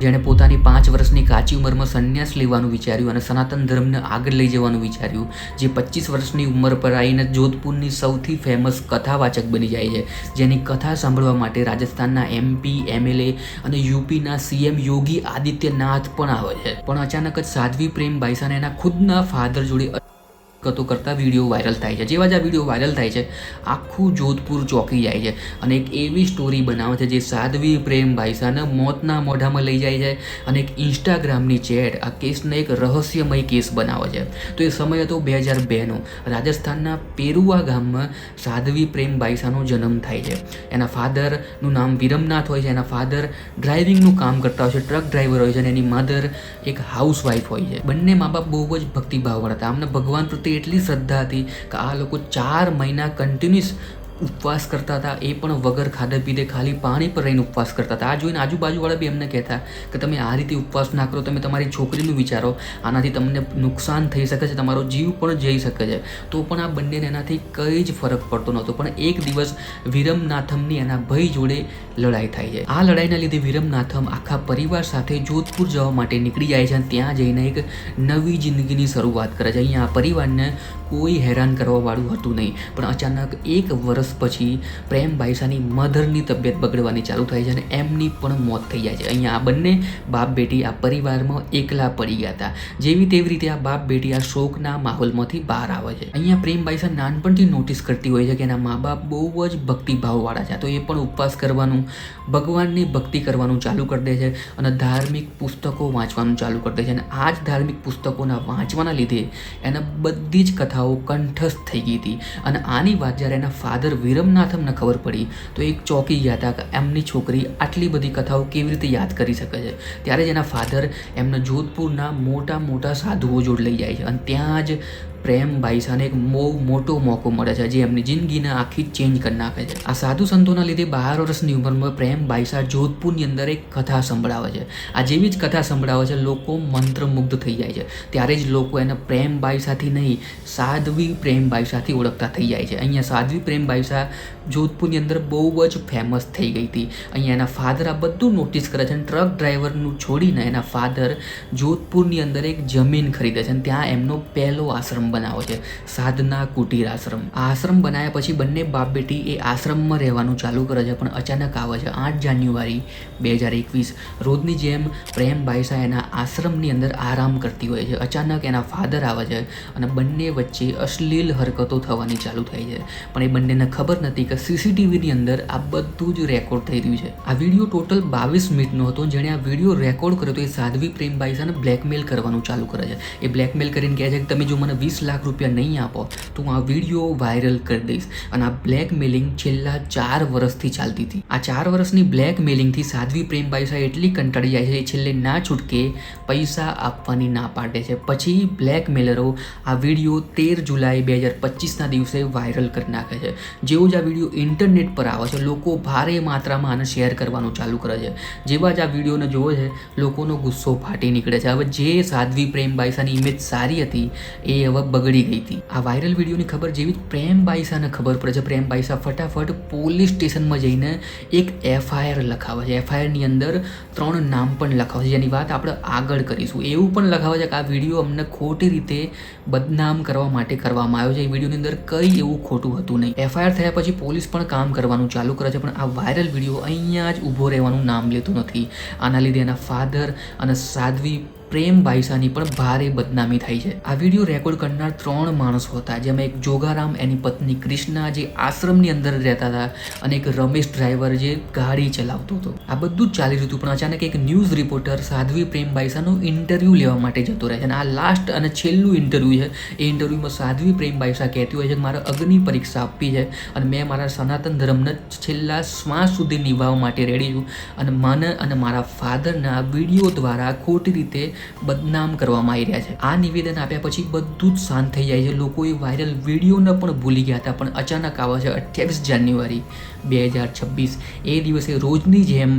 જેણે પોતાની પાંચ વર્ષની કાચી ઉંમરમાં સંન્યાસ લેવાનું વિચાર્યું અને સનાતન ધર્મને આગળ લઈ જવાનું વિચાર્યું, જે પચીસ વર્ષની ઉંમર પર આવીને જોધપુરની સૌથી ફેમસ કથાવાચક બની જાય છે. જેની કથા સાંભળવા માટે રાજસ્થાનના એમપી એમએલએ અને યુપીના સીએમ યોગી આદિત્યનાથ પણ આવે છે. પણ અચાનક જ સાધ્વી પ્રેમ બાઈસાને એના ખુદના ફાધર જોડે કતો કરતા વીડિયો વાયરલ થાય છે. જેવા જ આ વીડિયો વાયરલ થાય છે, આખું જોધપુર ચોંકી જાય છે અને એક એવી સ્ટોરી બનાવે છે જે સાધ્વી પ્રેમ ભાઈસાને મોતના મોઢામાં લઈ જાય છે અને એક ઇન્સ્ટાગ્રામની ચેટ આ કેસને એક રહસ્યમય કેસ બનાવે છે. તો એ સમય હતો બે હજાર બેનો રાજસ્થાનના પેરુવા ગામમાં સાધ્વી પ્રેમ ભાઈસાનો જન્મ થાય છે. એના ફાધરનું નામ વિરમનાથ હોય છે. એના ફાધર ડ્રાઇવિંગનું કામ કરતા હોય છે. ટ્રક ડ્રાઈવર હોય છે અને એની મધર એક હાઉસવાઈફ હોય છે. બંને મા બાપ બહુ જ ભક્તિભાવવાળા હતા. આમને ભગવાન પ્રત્યે એટલી શ્રદ્ધા હતી કે આ લોકો ચાર મહિના કન્ટિન્યુઅસ ઉપવાસ કરતા હતા, એ પણ વગર ખાધે પીધે ખાલી પાણી પર રહીને ઉપવાસ કરતા હતા. આ જોઈને આજુબાજુવાળા બી એમને કહેતા કે તમે આ રીતે ઉપવાસ ના કરો, તમે તમારી છોકરીનું વિચારો, આનાથી તમને નુકસાન થઈ શકે છે, તમારો જીવ પણ જઈ શકે છે. તો પણ આ બંનેને એનાથી કંઈ જ ફરક પડતો નહોતો, પણ એક દિવસ વિરમનાથમની એના ભાઈ જોડે લડાઈ થાય છે. આ લડાઈના લીધે વિરમનાથમ આખા પરિવાર સાથે જોધપુર જવા માટે નીકળી જાય છે અને ત્યાં જઈને એક નવી જિંદગીની શરૂઆત કરે છે. અહીંયા આ પરિવારને કોઈ હેરાન કરવાવાળું હતું નહીં, પણ અચાનક એક વર્ષ પછી પ્રેમ ભાઈસાની મધરની તબિયત બગડવાની ચાલુ થાય છે અને એમની પણ મોત થઈ જાય છે. અહીંયા આ બંને બાપ બેટી આ પરિવારમાં એકલા પડી ગયા હતા. જેવી તેવી રીતે આ બાપ બેટી આ શોકના માહોલમાંથી બહાર આવે છે. અહીંયા પ્રેમ ભાઈસા નાનપણથી નોટિસ કરતી હોય છે કે એના મા બાપ બહુ જ ભક્તિભાવવાળા છે. તો એ પણ ઉપવાસ કરવાનું, ભગવાનની ભક્તિ કરવાનું ચાલુ કરી દે છે અને ધાર્મિક પુસ્તકો વાંચવાનું ચાલુ કરી દે છે. અને આ જ ધાર્મિક પુસ્તકોના વાંચવાના લીધે એને બધી જ કથાઓ કંઠસ્થ થઈ ગઈ હતી. અને આની વાત જ્યારે એના ફાધર વિરમનાથમને ખબર પડી તો એક ચોકી ગયા હતા કે એમની છોકરી આટલી બધી કથાઓ કેવી રીતે યાદ કરી શકે છે. ત્યારે જ એના ફાધર એમને જોધપુરના મોટા મોટા સાધુઓ જોડ લઈ જાય છે અને ત્યાં જ પ્રેમ, ભાઈસાને એક બહુ મોટો મોકો મળે છે, જે એમની જિંદગીને આખી ચેન્જ કરી નાખે છે. આ સાધુ સંતોના લીધે બાર વર્ષની ઉંમરમાં પ્રેમ ભાઈસા જોધપુરની અંદર એક કથા સંભળાવે છે. આ જેવી જ કથા સંભળાવે છે, લોકો મંત્રમુગ્ધ થઈ જાય છે. ત્યારે જ લોકો એને પ્રેમ, ભાઈસાથી નહીં, સાધ્વી પ્રેમ, ભાઈસાથી ઓળખતા થઈ જાય છે. અહીંયા સાધ્વી પ્રેમ, ભાઈસા જોધપુરની અંદર બહુ જ ફેમસ થઈ ગઈ હતી. અહીંયા એના ફાધર આ બધું નોટિસ કરે છે અને ટ્રક ડ્રાઈવરનું છોડીને એના ફાધર જોધપુરની અંદર એક જમીન ખરીદે છે અને ત્યાં એમનો પહેલો આશ્રમ બનાવે છે. સાધના, કુટીર આશ્રમ. આશ્રમ બનાવ્યા પછી બંને બાપ બેટી એ આશ્રમમાં રહેવાનું ચાલુ કરે છે, પણ અચાનક આવે છે. આઠ જાન્યુઆરી બે હજાર એકવીસ, રોજની જેમ પ્રેમ બાઈસા એના આશ્રમની અંદર આરામ કરતી હોય છે. અચાનક એના ફાધર આવે છે અને બંને વચ્ચે અશ્લીલ હરકતો થવાની ચાલુ થાય છે. પણ એ બંનેને ખબર નથી કે સીસીટીવીની અંદર આ બધું જ રેકોર્ડ થઈ રહ્યું છે. આ વીડિયો ટોટલ બાવીસ મિનિટનો હતો. જેણે આ વીડિયો રેકોર્ડ કર્યો તો એ સાધ્વી પ્રેમ બાઈસાને બ્લેકમેલ કરવાનું ચાલુ કરે છે. એ બ્લેકમેલ કરીને કહે છે કે, તમે જો મને વીસ લાખ રૂપિયા નહીં આપો, તો હું આ વીડિયો વાયરલ કરી દઈશ. અને આ બ્લેકમેલિંગ છેલ્લા ચાર વર્ષથી ચાલતી હતી. આ ચાર વર્ષની બ્લેકમેલિંગથી સાધ્વી પ્રેમ બાઈસા એટલી કંટાળી જાય છે છેલ્લે ના છૂટકે પૈસા આપવાની ના પાડે છે. પછી બ્લેકમેલરો આ વીડિયો તેર જુલાઈ બે હજાર પચીસના દિવસે વાયરલ કરી નાખે છે. જેવો જ આ વીડિયો ઇન્ટરનેટ પર આવે છે, લોકો ભારે માત્રામાં આને શેર કરવાનું ચાલુ કરે છે. જેવા જ આ વિડીયોને જોવે છે, લોકોનો ગુસ્સો ફાટી નીકળે છે. હવે જે સાધ્વી પ્રેમ બાઈસાની ઇમેજ સારી હતી, એ હવે બગડી ગઈ હતી. આ વાયરલ વિડીયોની ખબર જેવી જ પ્રેમ બાઈસાને ખબર પડે છે. પ્રેમ બાઈસા ફટાફટ પોલીસ સ્ટેશનમાં જઈને એક એફઆઈઆર લખાવે છે. એફઆઈઆરની અંદર ત્રણ નામ પણ લખાવે છે. જેની વાત આપણે આગળ કરીશું. એવું પણ લખાવે છે કે આ વીડિયો અમને ખોટી રીતે બદનામ કરવા માટે કરવામાં આવ્યો છે. એ વિડીયોની અંદર કંઈ એવું ખોટું હતું નહીં. એફઆઈઆર થયા પછી પોલીસ પણ કામ કરવાનું ચાલુ કરે છે, પણ આ વાયરલ વીડિયો અહીંયા જ ઊભો રહેવાનું નામ લેતું નથી. આના લીધે એના ફાધર અને સાધ્વી પ્રેમ ભાઈસાની પણ ભારે બદનામી થઈ છે. આ વીડિયો રેકોર્ડ કરનાર ત્રણ માણસો હતા, જેમાં એક જોગારામ, એની પત્ની ક્રિષ્ના જે આશ્રમની અંદર રહેતા હતા અને એક રમેશ ડ્રાઈવર જે ગાડી ચલાવતો હતો. આ બધું ચાલી રહ્યું હતું, પણ અચાનક એક ન્યૂઝ રિપોર્ટર સાધ્વી પ્રેમ ભાઈસાનું ઇન્ટરવ્યૂ લેવા માટે જતો રહે છે અને આ લાસ્ટ અને છેલ્લું ઇન્ટરવ્યૂ છે. એ ઇન્ટરવ્યૂમાં સાધ્વી પ્રેમ ભાઈસા કહેતી હોય છે કે, મારે અગ્નિ પરીક્ષા આપવી છે અને મેં મારા સનાતન ધર્મને છેલ્લા શ્વાસ સુધી નિભાવવા માટે રેડી છું અને મને અને મારા ફાધરના વીડિયો દ્વારા ખોટી રીતે બદનામ કરવામાં આવી રહ્યા છે. આ નિવેદન આપ્યા પછી બધું જ શાંત થઈ જાય છે. લોકો એ વાયરલ વિડીયોને પણ ભૂલી ગયા હતા, પણ અચાનક આવે છે અઠ્યાવીસ જાન્યુઆરી બે હજાર છવ્વીસ. એ દિવસે રોજની જેમ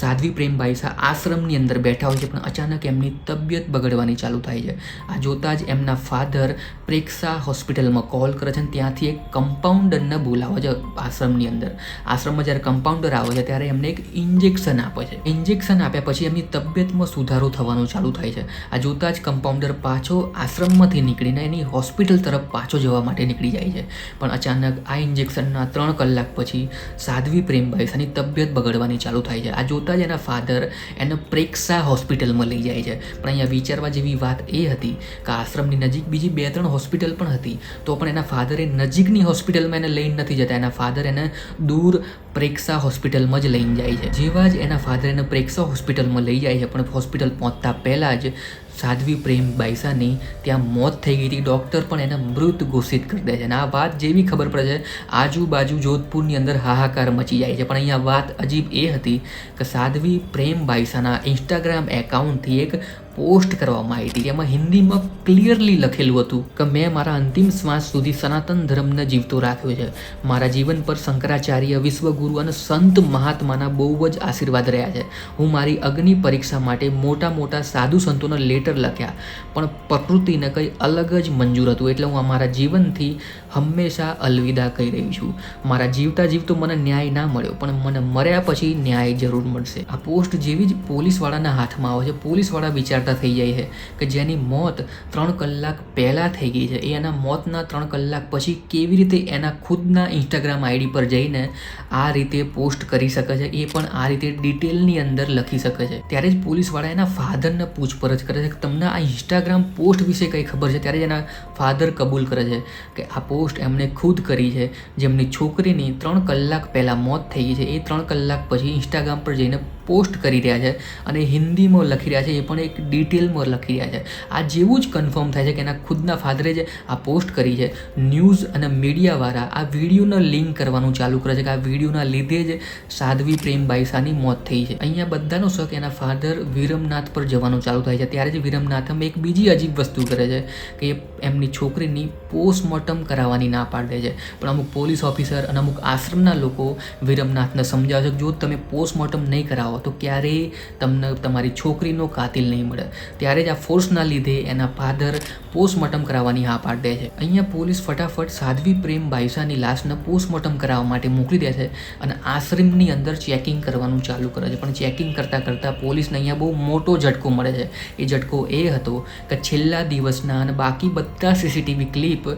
સાધ્વી પ્રેમભાઈ શાહ આશ્રમની અંદર બેઠા હોય છે, પણ અચાનક એમની તબિયત બગડવાની ચાલુ થાય છે. આ જોતાં જ એમના ફાધર પ્રેક્ષા હોસ્પિટલમાં કોલ કરે છે અને ત્યાંથી એક કમ્પાઉન્ડરને બોલાવે છે આશ્રમની અંદર. આશ્રમમાં જ્યારે કમ્પાઉન્ડર આવે છે, ત્યારે એમને એક ઇન્જેક્શન આપે છે. ઇન્જેક્શન આપ્યા પછી એમની તબિયતમાં સુધારો થવાનું ચાલુ થાય છે. આ જોતાં જ કમ્પાઉન્ડર પાછો આશ્રમમાંથી નીકળીને એની હોસ્પિટલ તરફ પાછો જવા માટે નીકળી જાય છે. પણ અચાનક આ ઇન્જેક્શનના ત્રણ કલાક પછી સાધ્વી પ્રેમભાઈ એની તબિયત બગડવાની ચાલુ થાય છે. આ જોતાં જ એના ફાધર એને પ્રેક્ષા હોસ્પિટલમાં લઈ જાય છે. પણ અહીંયા વિચારવા જેવી વાત એ હતી કે આશ્રમની નજીક બીજી બે ત્રણ હોસ્પિટલ પણ હતી, તો પણ એના ફાધરે નજીકની હોસ્પિટલમાં એને લઈને નથી જતા. એના ફાધર એને દૂર પ્રેક્ષા હોસ્પિટલમાં જ લઈને જાય છે. જેવા જ એના ફાધર એને પ્રેક્ષા હોસ્પિટલમાં લઈ જાય છે. પણ હોસ્પિટલ પહોંચતા પહેલાં જ સાધ્વી પ્રેમ બાઈસાની ત્યાં મોત થઈ ગઈ હતી. ડૉક્ટર પણ એને મૃત ઘોષિત કરી દે છે અને આ વાત જેવી ખબર પડે છે, આજુબાજુ જોધપુરની અંદર હાહાકાર મચી જાય છે. પણ અહીંયા વાત અજીબ એ હતી કે સાધ્વી પ્રેમ બાઈસાના ઇન્સ્ટાગ્રામ એકાઉન્ટથી એક પોસ્ટ કરવામાં આવી હતી. એમાં હિન્દીમાં ક્લિયરલી લખેલું હતું કે મેં મારા અંતિમ શ્વાસ સુધી સનાતન ધર્મને જીવતો રાખ્યો છે. મારા જીવન પર શંકરાચાર્ય, વિશ્વગુરુ અને સંત મહાત્માના બહુ જ આશીર્વાદ રહ્યા છે. હું મારી અગ્નિ પરીક્ષા માટે મોટા મોટા સાધુ સંતોના લેટર લખ્યા. પણ પ્રકૃતિને કંઈ અલગ જ મંજૂર હતું. એટલે હું મારા જીવનથી હંમેશા અલવિદા કહી રહી છું. મારા જીવતા જીવતો મને ન્યાય ના મળ્યો, પણ મને મર્યા પછી ન્યાય જરૂર મળશે. આ પોસ્ટ જેવી જ પોલીસવાળાના હાથમાં આવે છે. પોલીસવાળા વિચારતા થઈ જાય છે, કે જેની મોત ત્રણ કલાક પહેલાં થઈ ગઈ છે. એ એના મોતના ત્રણ કલાક પછી કેવી રીતે એના ખુદના ઇન્સ્ટાગ્રામ આઈડી પર જઈને આ રીતે પોસ્ટ કરી શકે છે, એ પણ આ રીતે ડિટેલની અંદર લખી શકે છે. ત્યારે જ પોલીસવાળા એના ફાધરને પૂછપરછ કરે છે કે તમને આ ઇન્સ્ટાગ્રામ પોસ્ટ વિશે કંઈ ખબર છે? ત્યારે જ એના ફાધર કબૂલ કરે છે કે આ પોસ્ટ એમણે ખુદ કરી છે. જેમની છોકરીની ત્રણ કલાક પહેલાં મોત થઈ ગઈ છે. એ ત્રણ કલાક પછી ઇન્સ્ટાગ્રામ પર જઈને પોસ્ટ કરી રહ્યા છે અને હિન્દીમાં લખી રહ્યા છે, એ પણ એક ડિટેલમાં લખી રહ્યા છે. આ જેવું જ કન્ફર્મ થાય છે કે એના ખુદના ફાધરે જે આ પોસ્ટ કરી છે. ન્યૂઝ અને મીડિયાવાળા આ વિડીયોને લિંક કરવાનું ચાલુ કરે છે કે આ વિડીયોના લીધે જ સાધ્વી પ્રેમ બાઈસાની મોત થઈ છે. અહીંયા બધાનો શક એના ફાધર વિરમનાથ પર જવાનું ચાલુ થાય છે. ત્યારે જ વિરમનાથમ એક બીજી અજીબ વસ્તુ કરે છે કે એમની છોકરીની પોસ્ટમોર્ટમ કરાવવાની ના પાડે છે. પણ અમુક પોલીસ ઓફિસર અને અમુક આશ્રમના લોકો વિરમનાથને સમજાવે છે જો તમે પોસ્ટમોર્ટમ નહીં કરાવો તો ક્યારેય તમને તમારી છોકરીનો કાતિલ નહીં મળે. ત્યારે જ આ ફોર્સના લીધે એના ફાધર પોસ્ટમોર્ટમ કરાવવાની હા દે છે. અહીંયા પોલીસ ફટાફટ સાધ્વી પ્રેમ બાઈસાની લાશને પોસ્ટમોર્ટમ કરાવવા માટે મોકલી દે છે અને આશ્રમની અંદર ચેકિંગ કરવાનું ચાલુ કરે છે. પણ ચેકિંગ કરતાં કરતાં પોલીસને અહીંયા બહુ મોટો ઝટકો મળે છે. એ ઝટકો એ હતો કે છેલ્લા દિવસના અને બાકી બધા સીસીટીવી ક્લિપ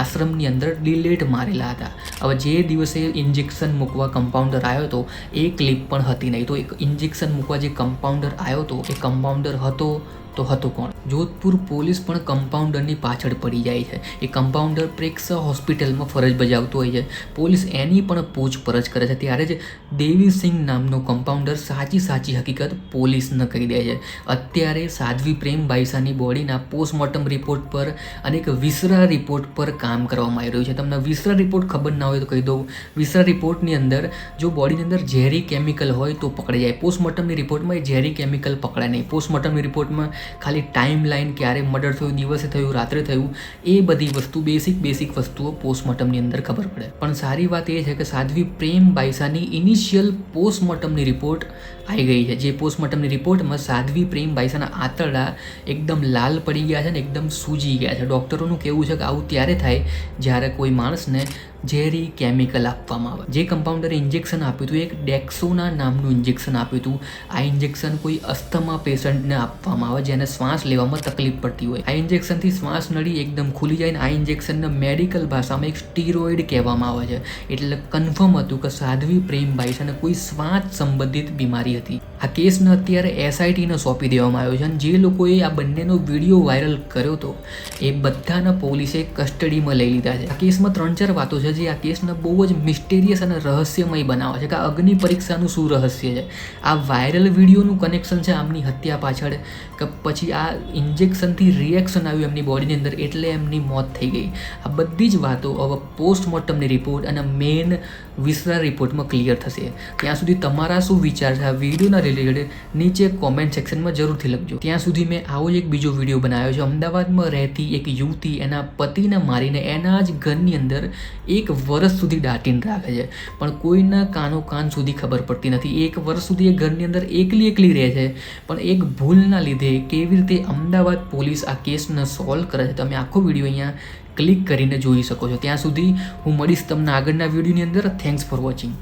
આશ્રમની અંદર ડિલેટ મારેલા હતા. હવે જે દિવસે ઇન્જેક્શન મૂકવા કમ્પાઉન્ડર આવ્યો હતો, એ ક્લિપ પણ હતી નહીં. તો એક ઇન્જેક્શન મૂકવા જે કમ્પાઉન્ડર આવ્યો હતો, એ કમ્પાઉન્ડર હતો તો હતો કોણ? જોધપુર પોલીસ પણ કમ્પાઉન્ડરની પાછળ પડી જાય છે. એ કમ્પાઉન્ડર પ્રેક્ષા હોસ્પિટલમાં ફરજ બજાવતો હોય છે. પોલીસ એની પણ પૂછપરછ કરે છે. ત્યારે જ દેવીસિંહ નામનો કમ્પાઉન્ડર સાચી સાચી હકીકત પોલીસને કહી દે છે. અત્યારે સાધ્વી પ્રેમ બાઈસાની બોડીના પોસ્ટમોર્ટમ રિપોર્ટ પર અને એક વિસરા રિપોર્ટ પર કામ કરવામાં આવી રહ્યું છે. તમને વિસરા રિપોર્ટ ખબર ના હોય તો કહી દઉં વિસરા રિપોર્ટની અંદર જો બોડીની અંદર ઝેરી કેમિકલ હોય તો પકડી જાય. પોસ્ટમોર્ટમની રિપોર્ટમાં ઝેરી કેમિકલ પકડાય નહીં. પોસ્ટમોર્ટમની રિપોર્ટમાં ખાલી ટાઈમ લાઈન ક્યારે મર્ડર થયું, દિવસે થયું, રાત્રે થયું, એ બધી વસ્તુ બેસિક બેસિક વસ્તુઓ પોસ્ટમોર્ટમની અંદર ખબર પડે. પણ સારી વાત એ છે કે સાધ્વી પ્રેમ બાઈસાની ઇનિશિયલ પોસ્ટમોર્ટમની રિપોર્ટ આવી ગઈ છે. જે પોસ્ટમોર્ટમની રિપોર્ટમાં સાધ્વી પ્રેમ બાઈસાના આંતરડા એકદમ લાલ પડી ગયા છે ને એકદમ સૂજી ગયા છે. ડૉક્ટરોનું કહેવું છે કે આવું ત્યારે થાય જ્યારે કોઈ માણસને ઝેરી કેમિકલ આપવામાં આવે. જે કમ્પાઉન્ડરે ઇન્જેક્શન આપ્યું હતું, એક ડેક્સોના નામનું ઇન્જેક્શન આપ્યું હતું. આ ઇન્જેક્શન કોઈ અસ્થમા પેશન્ટને આપવામાં આવે, જેને શ્વાસ લેવામાં તકલીફ પડતી હોય. આ ઇન્જેક્શનથી શ્વાસ નળી એકદમ ખુલી જાય ને આ ઇન્જેક્શનને મેડિકલ ભાષામાં એક સ્ટીરોઇડ કહેવામાં આવે છે. એટલે કન્ફર્મ હતું કે સાધ્વી પ્રેમભાઈ છે અને કોઈ શ્વાસ સંબંધિત બીમારી હતી. આ કેસને અત્યારે એસઆઈટીને સોંપી દેવામાં આવ્યો છે અને જે લોકોએ આ બંનેનો વીડિયો વાયરલ કર્યો હતો, એ બધાને પોલીસે કસ્ટડીમાં લઈ લીધા છે. આ કેસમાં ત્રણ ચાર વાતો છે જે આ કેસને બહુ જ મિસ્ટેરિયસ અને રહસ્યમય બનાવે છે કે આ અગ્નિ પરીક્ષાનું શું રહસ્ય છે? આ વાયરલ વિડીયોનું કનેક્શન છે આમની હત્યા પાછળ કે પછી આ ઇન્જેક્શનથી રિએક્શન આવ્યું એમની બોડીની અંદર એટલે એમની મોત થઈ ગઈ. આ બધી જ વાતો હવે પોસ્ટમોર્ટમની રિપોર્ટ અને મેઇન વિસરા રિપોર્ટમાં ક્લિયર થશે. ત્યાં સુધી તમારા શું વિચાર છે? આ વિડીયોના રિલેટેડ નીચે કોમેન્ટ સેક્શનમાં જરૂરથી લખજો. ત્યાં સુધી મેં આવો જ એક બીજો વીડિયો બનાવ્યો છે. અમદાવાદમાં રહેતી એક યુવતી એના પતિને મારીને એના જ ઘરની અંદર એક વર્ષ સુધી દાટીને રાખે છે. પણ કોઈના કાનો કાન સુધી ખબર પડતી નથી. એક વર્ષ સુધી એ ઘરની અંદર એકલી એકલી રહે છે. પણ એક ભૂલના લીધે કેવી રીતે અમદાવાદ પોલીસ આ કેસને સોલ્વ કરે છે, તમે આખો વીડિયો અહીંયા ક્લિક કરીને જોઈ શકો છો. ત્યાં સુધી હું મળીશ તમને આગળના વિડીયોની અંદર. Thanks for watching